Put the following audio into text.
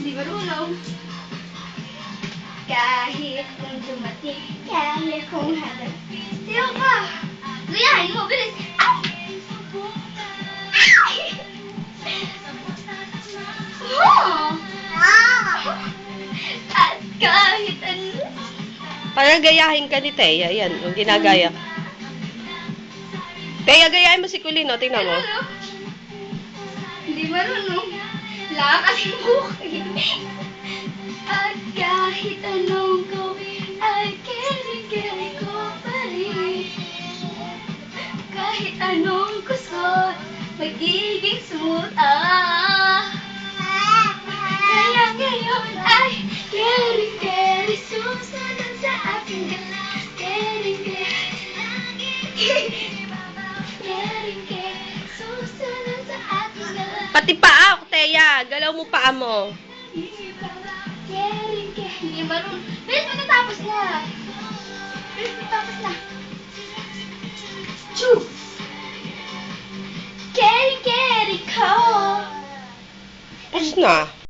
marunong. Kahit kung dumating, kaya kong hanap. Tiyo ka! Gayahin mo, bilis! Ay! Oh! At kahit ano. Para gayahin ka ni Teya. Yan, yung ginagaya. Teya, gayahin mo si Kulino. Tingnan mo. Hindi marunong. Wala kasi buhay. At kahit anong gawin, ay keri-keri ko pa rin. Kahit anong gusto, magiging ah. Kaya ngayon ay keri-keri susunod sa ating keri-keri. Keri-keri susunod sa ating Pati paa, Teya. Galaw mo paa mo. Kering, kering. Marunong. Bilis matatapos na. Bilis matatapos na. Choo! Kering, kering ko. Tapos na.